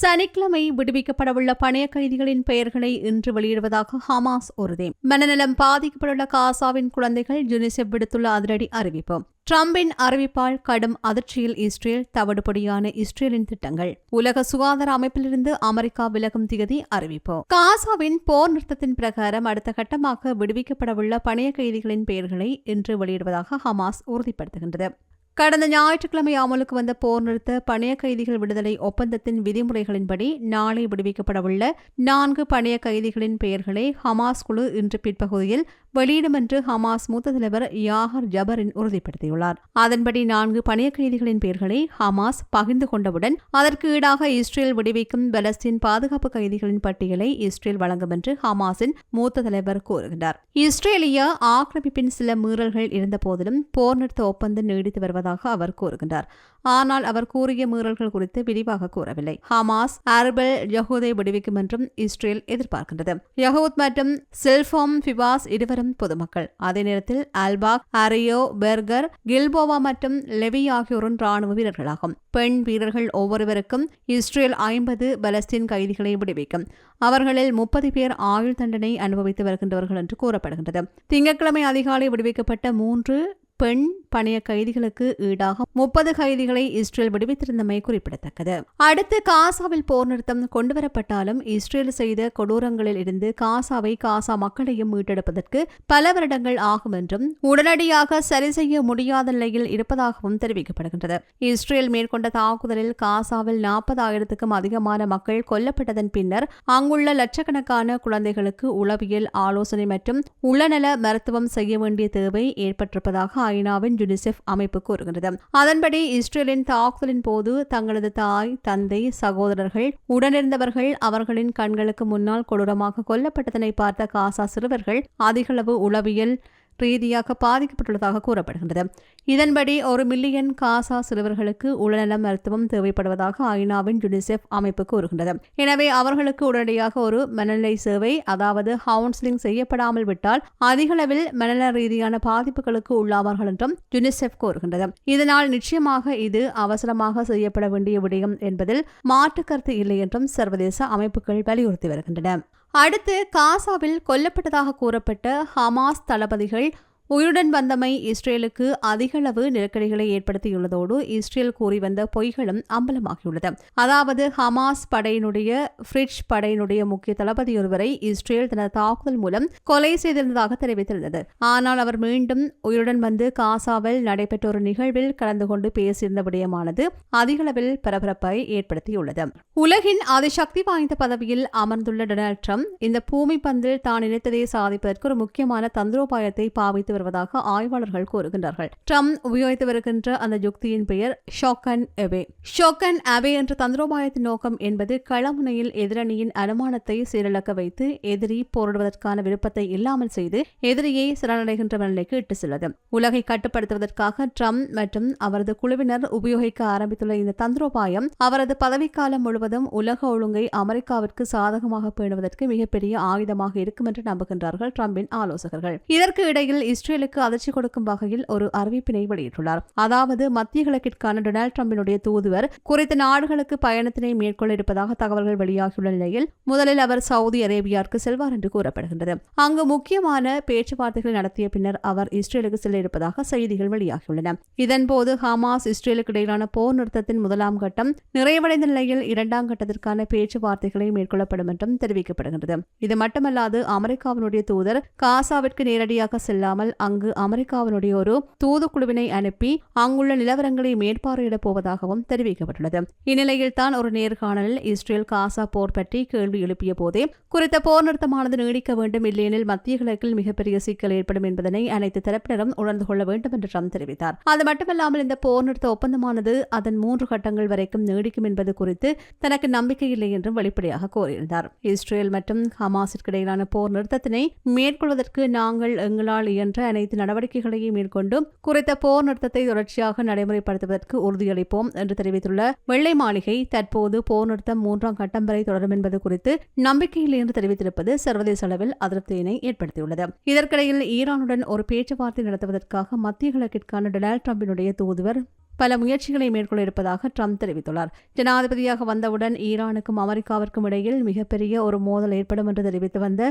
சனிக்கிழமை விடுவிக்கப்படவுள்ள பணைய கைதிகளின் பெயர்களை இன்று வெளியிடுவதாக ஹமாஸ் உறுதி. மனநலம் பாதிக்கப்பட்டுள்ள காசாவின் குழந்தைகள் யுனிசெப் விடுத்துள்ள அதிரடி அறிவிப்பு. டிரம்பின் அறிவிப்பால் கடும் அதிர்ச்சியில் இஸ்ரேல் தவிடுபடியான இஸ்ரேலின் திட்டங்கள். உலக சுகாதார அமைப்பிலிருந்து அமெரிக்கா விலகும் திகதி அறிவிப்பு. காசாவின் போர் நிறுத்தத்தின் பிரகாரம் அடுத்த கட்டமாக விடுவிக்கப்படவுள்ள பணைய கைதிகளின் பெயர்களை இன்று வெளியிடுவதாக ஹமாஸ் உறுதிப்படுத்துகின்றது. கடந்த ஞாயிற்றுக்கிழமை அமலுக்கு வந்த போர் நிறுத்த பணைய கைதிகள் விடுதலை ஒப்பந்தத்தின் விதிமுறைகளின்படி நாளை விடுவிக்கப்படவுள்ள நான்கு பணைய கைதிகளின் பெயர்களை ஹமாஸ் குழு இன்று பிற்பகுதியில் வெளியிடும் என்று ஹமாஸ் மூத்த தலைவர் யாகர் ஜபரின் உறுதிப்படுத்தியுள்ளார். அதன்படி நான்கு பணைய கைதிகளின் பெயர்களை ஹமாஸ் பகிர்ந்து கொண்டவுடன் அதற்கு ஈடாக இஸ்ரேல் விடுவிக்கும் பலஸ்தீன் பாதுகாப்பு கைதிகளின் பட்டியலை இஸ்ரேல் வழங்கும் என்று ஹமாஸின் மூத்த தலைவர் கூறுகின்றார். இஸ்ரேலிய ஆக்கிரமிப்பின் சில மீறல்கள் இருந்தபோதிலும் போர் நிறுத்த ஒப்பந்தம் நீடித்து வருவதாக அவர் கூறுகின்றார். ஆனால் அவர் கூறிய மீறல்கள் குறித்து விரிவாக கூறவில்லை. ஹமாஸ் ஆர்பல் யகூதை விடுவிக்கும் என்றும் இஸ்ரேல் எதிர்பார்க்கின்றது. யகூத் மற்றும் சில்ஃபோம் ஃபிபாஸ் இருவரும் பொதுமக்கள். அதே நேரத்தில் அல்பாக் அரியோ பெர்கர் கில்போவா மற்றும் லெவி ஆகியோரின் ராணுவ வீரர்களாகும். பெண் வீரர்கள் ஒவ்வொருவருக்கும் இஸ்ரேல் ஐம்பது பலஸ்தீன் கைதிகளை விடுவிக்கும். அவர்களில் முப்பது பேர் ஆயுள் தண்டனை அனுபவித்து வருகின்றவர்கள் என்று கூறப்படுகின்றது. திங்கட்கிழமை அதிகாலை விடுவிக்கப்பட்ட மூன்று பெண் பணைய கைதிகளுக்கு ஈடாக முப்பது கைதிகளை இஸ்ரேல் விடுவித்திருந்தமை குறிப்பிடத்தக்கது. அடுத்து காசாவில் போர் நிறுத்தம் கொண்டுவரப்பட்டாலும் இஸ்ரேல் செய்த கொடூரங்களில் இருந்து காசாவை காசா மக்களையும் மீட்டெடுப்பதற்கு பல வருடங்கள் ஆகும் என்றும் உடனடியாக சரி செய்ய முடியாத நிலையில் இருப்பதாகவும் தெரிவிக்கப்படுகின்றது. இஸ்ரேல் மேற்கொண்ட தாக்குதலில் காசாவில் நாற்பதாயிரத்துக்கும் அதிகமான மக்கள் கொல்லப்பட்டதன் பின்னர் அங்குள்ள லட்சக்கணக்கான குழந்தைகளுக்கு உளவியல் ஆலோசனை மற்றும் உளநல மருத்துவம் செய்ய வேண்டிய தேவை ஏற்பட்டிருப்பதாக ஐநாவின் யுனிசெஃப் அமைப்பு கூறுகிறது அதன்படி இஸ்ரேலின் தாக்குதலின் போது தங்களது தாய் தந்தை சகோதரர்கள் உடனிருந்தவர்கள் அவர்களின் கண்களுக்கு முன்னால் கொடூரமாக கொல்லப்பட்டதனை பார்த்த காசா சிறுவர்கள் அதிகளவு உளவியல் ரீதியாக பாதிக்கப்பட்டுள்ளதாக கூறப்படுகின்றது. இதன்படி ஒரு மில்லியன் காசா சிறுவர்களுக்கு உடல்நல மருத்துவம் தேவைப்படுவதாக ஐநாவின் யுனிசெஃப் அமைப்பு கூறுகின்றது. எனவே அவர்களுக்கு உடனடியாக ஒரு மனநிலை சேவை அதாவது கவுன்சிலிங் செய்யப்படாமல் விட்டால் அதிகளவில் மனநல ரீதியான பாதிப்புகளுக்கு உள்ளாவார்கள் என்றும் யுனிசெஃப் கூறுகின்றது. இதனால் நிச்சயமாக இது அவசரமாக செய்யப்பட வேண்டிய விடயம் என்பதில் மாற்று கருத்து இல்லை என்றும் சர்வதேச அமைப்புகள் வலியுறுத்தி வருகின்றன. அடுத்து காசாவில் கொல்லப்பட்டதாக கூறப்பட்ட ஹமாஸ் தளபதிகள் உயிருடன் வந்தமை இஸ்ரேலுக்கு அதிகளவு நெருக்கடிகளை ஏற்படுத்தியுள்ளதோடு இஸ்ரேல் கூறி வந்த பொய்களும் அம்பலமாகியுள்ளது. அதாவது ஹமாஸ் படையினுடைய ஃப்ரிட்ஜ் படையினுடைய முக்கிய தளபதி ஒருவரை இஸ்ரேல் தனது தாக்குதல் மூலம் கொலை செய்திருந்ததாக தெரிவித்திருந்தது. ஆனால் அவர் மீண்டும் உயிருடன் வந்து காசாவில் நடைபெற்ற ஒரு நிகழ்வில் கலந்து கொண்டு பேசியிருந்த விடயமானது அதிகளவில் பரபரப்பை ஏற்படுத்தியுள்ளது. உலகின் அதிசக்தி வாய்ந்த பதவியில் அமர்ந்துள்ள டொனால்ட் ட்ரம்ப் இந்த பூமி பந்தில் தான் நினைத்ததை சாதிப்பதற்கு ஒரு முக்கியமான தந்திரோபாயத்தை பாவித்து வருவதாக ஆய்வாளர்கள் கூறுகின்றார்கள். ட்ரம்ப் உபயோகித்து வருகின்ற அந்த யுக்தியின் பெயர் ஷோக்கன் எவே ஷோக்கன் அவே என்ற தந்திரோபாயத்தின் நோக்கம் என்பது களமுனையில் எதிரணியின் அனுமானத்தை சீரழக்க வைத்து எதிரி போரிடுவதற்கான விருப்பத்தை இல்லாமல் செய்து எதிரியை சரணடைகின்ற நிலைக்கு இட்டு செல்வது. உலகை கட்டுப்படுத்துவதற்காக ட்ரம்ப் மற்றும் அவரது குழுவினர் உபயோகிக்க ஆரம்பித்துள்ள இந்த தந்திரோபாயம் அவரது பதவிக்காலம் முழுவதும் உலக ஒழுங்கை அமெரிக்காவிற்கு சாதகமாக பேணுவதற்கு மிகப்பெரிய ஆயுதமாக இருக்கும் என்று நம்புகின்றார்கள் ட்ரம்பின் ஆலோசகர்கள். இதற்கு இடையில் இஸ்ரேலுக்கு அதிர்ச்சி கொடுக்கும் வகையில் ஒரு அறிவிப்பினை வெளியிட்டுள்ளார். அதாவது மத்திய கிழக்கிற்கான டொனால்டு டிரம்பினுடைய தூதுவர் குறித்த நாடுகளுக்கு பயணத்தினை மேற்கொள்ள இருப்பதாக தகவல்கள் வெளியாகியுள்ள நிலையில் முதலில் அவர் சவுதி அரேபியாவுக்கு செல்வார் என்று கூறப்படுகின்றது. அங்கு முக்கியமான பேச்சுவார்த்தைகளை நடத்திய பின்னர் அவர் இஸ்ரேலுக்கு செல்ல இருப்பதாக செய்திகள் வெளியாகியுள்ளன. இதன்போது ஹமாஸ் இஸ்ரேலுக்கு இடையிலான போர் நிறுத்தத்தின் முதலாம் கட்டம் நிறைவடைந்த நிலையில் இரண்டாம் கட்டத்திற்கான பேச்சுவார்த்தைகளை மேற்கொள்ளப்படும் என்றும் தெரிவிக்கப்படுகின்றது. இது மட்டுமல்லாது அமெரிக்காவினுடைய தூதர் காசாவிற்கு நேரடியாக செல்லாமல் அங்கு அமெரிக்காவினுடைய ஒரு தூதுக்குழுவினை அனுப்பி அங்குள்ள நிலவரங்களை மேற்பார்வையிடப் போவதாகவும் தெரிவிக்கப்பட்டுள்ளது. இந்நிலையில் தான் ஒரு நேர்காணலில் இஸ்ரேல் காசா போர் பற்றி கேள்வி எழுப்பிய போதே குறித்த போர் நிறுத்தமானது நீடிக்க வேண்டும் இல்லையெனில் மத்திய கிழக்கில் மிகப்பெரிய சிக்கல் ஏற்படும் என்பதனை அனைத்து தரப்பினரும் உணர்ந்து கொள்ள வேண்டும் என்று ட்ரம்ப் தெரிவித்தார். அது மட்டுமல்லாமல் இந்த போர் நிறுத்த ஒப்பந்தமானது அதன் மூன்று கட்டங்கள் வரைக்கும் நீடிக்கும் என்பது குறித்து தனக்கு நம்பிக்கை இல்லை என்றும் வெளிப்படையாக கூறியிருந்தார். இஸ்ரேல் மற்றும் ஹமாஸிற்கு இடையிலான போர் நிறுத்தத்தினை மேற்கொள்வதற்கு நாங்கள் எங்களால் இயன்ற அனைத்து நடவடிக்கைகளையும் மேற்கொண்டு குறித்த போர் நிறுத்தத்தை தொடர்ச்சியாக நடைமுறைப்படுத்துவதற்கு உறுதியளிப்போம் என்று தெரிவித்துள்ள வெள்ளை மாளிகை தற்போது போர் நிறுத்தம் மூன்றாம் கட்டம் வரை தொடரும் என்பது குறித்து நம்பிக்கையில்லை என்று தெரிவித்திருப்பது சர்வதேச அளவில் அதிருப்தியினை ஏற்படுத்தியுள்ளது. இதற்கிடையில் ஈரானுடன் ஒரு பேச்சுவார்த்தை நடத்துவதற்காக மத்திய கிழக்கிற்கான டொனால்டு டிரம்பினுடைய தூதுவர் பல முயற்சிகளை மேற்கொள்ள இருப்பதாக ட்ரம்ப் தெரிவித்துள்ளார். ஜனாதிபதியாக வந்தவுடன் ஈரானுக்கும் அமெரிக்காவிற்கும் இடையில் மிகப்பெரிய ஒரு மோதல் ஏற்படும் என்று தெரிவித்து வந்த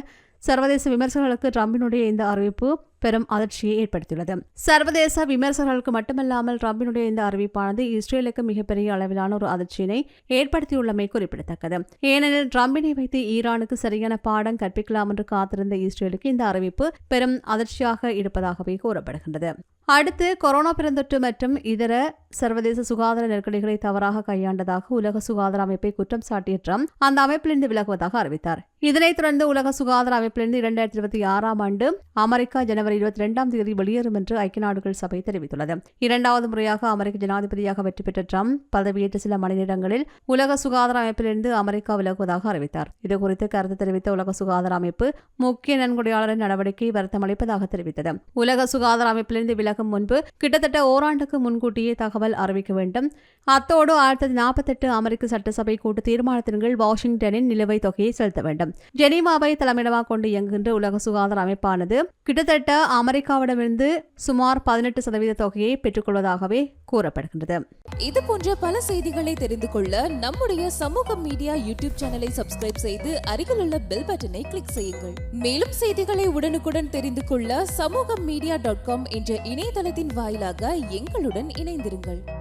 சர்வதேச விமர்சகர்களுக்கு ட்ரம்பினுடைய இந்த அறிவிப்பு பெரும் அதிர்ச்சியை ஏற்படுத்தியுள்ளது. சர்வதேச விமர்சகர்களுக்கு மட்டுமல்லாமல் ட்ரம்பினுடைய இந்த அறிவிப்பானது இஸ்ரேலுக்கு மிகப்பெரிய அளவிலான ஒரு அதிர்ச்சியினை ஏற்படுத்தியுள்ளமை குறிப்பிடத்தக்கது. ஏனெனில் ட்ரம்பினை வைத்து ஈரானுக்கு சரியான பாடம் கற்பிக்கலாம் என்று காத்திருந்த இஸ்ரேலுக்கு இந்த அறிவிப்பு பெரும் அதிர்ச்சியாக இருப்பதாகவே கூறப்படுகின்றது. அடுத்து கொரோனா பெருந்தொற்று மற்றும் இதர சர்வதேச சுகாதார நெருக்கடிகளை தவறாக கையாண்டதாக உலக சுகாதார அமைப்பை குற்றம் சாட்டிய ட்ரம்ப் அந்த அமைப்பிலிருந்து விலகுவதாக அறிவித்தார். இதனைத் தொடர்ந்து உலக சுகாதார அமைப்பு அமைப்பிலிருந்து இரண்டாயிரத்தி இருபத்தி ஆறாம் ஆண்டு அமெரிக்கா ஜனவரி இருபத்தி இரண்டாம் தேதி வெளியேறும் என்று ஐக்கிய நாடுகள் சபை தெரிவித்துள்ளது. இரண்டாவது முறையாக அமெரிக்க ஜனாதிபதியாக வெற்றி பெற்ற ட்ரம்ப் பதவியேற்ற சில மணி நேரங்களில் உலக சுகாதார அமைப்பிலிருந்து அமெரிக்கா விலகுவதாக அறிவித்தார். இதுகுறித்து கருத்து தெரிவித்த உலக சுகாதார அமைப்பு முக்கிய நன்கொடையாளரின் நடவடிக்கை வருத்தமளிப்பதாக தெரிவித்தது. உலக சுகாதார அமைப்பிலிருந்து விலகும் முன்பு கிட்டத்தட்ட ஓராண்டுக்கு முன்கூட்டியே தகவல் அறிவிக்க வேண்டும். அத்தோடு ஆயிரத்தி தொள்ளாயிரத்தி நாற்பத்தெட்டு அமெரிக்க சட்டசபை கூட்டு தீர்மானத்தின் கீழ் வாஷிங்டனின் நிலுவைத் தொகையை செலுத்த வேண்டும். ஜெனீவாவை தலைமையிடமாக கொண்டு இயங்குகின்ற உலக சுகாதார அமைப்பானது கிட்டத்தட்ட அமெரிக்காவிடமிருந்து சுமார் பதினெட்டு சதவீத தொகையை பெற்றுக்கொள்வதாகவே கூறப்படுகின்றது. இது போன்ற பல செய்திகளை தெரிந்து கொள்ள நம்முடைய சமூக மீடியா யூடியூப் சேனலை சப்ஸ்கிரைப் செய்து அருகிலுள்ள பெல் பட்டனை கிளிக் செய்யுங்கள். மேலும் செய்திகளை உடனுக்குடன் தெரிந்து கொள்ள சமூக மீடியா டாட் காம் என்ற இணையதளத்தின் வாயிலாக எங்களுடன் இணைந்திருங்கள்.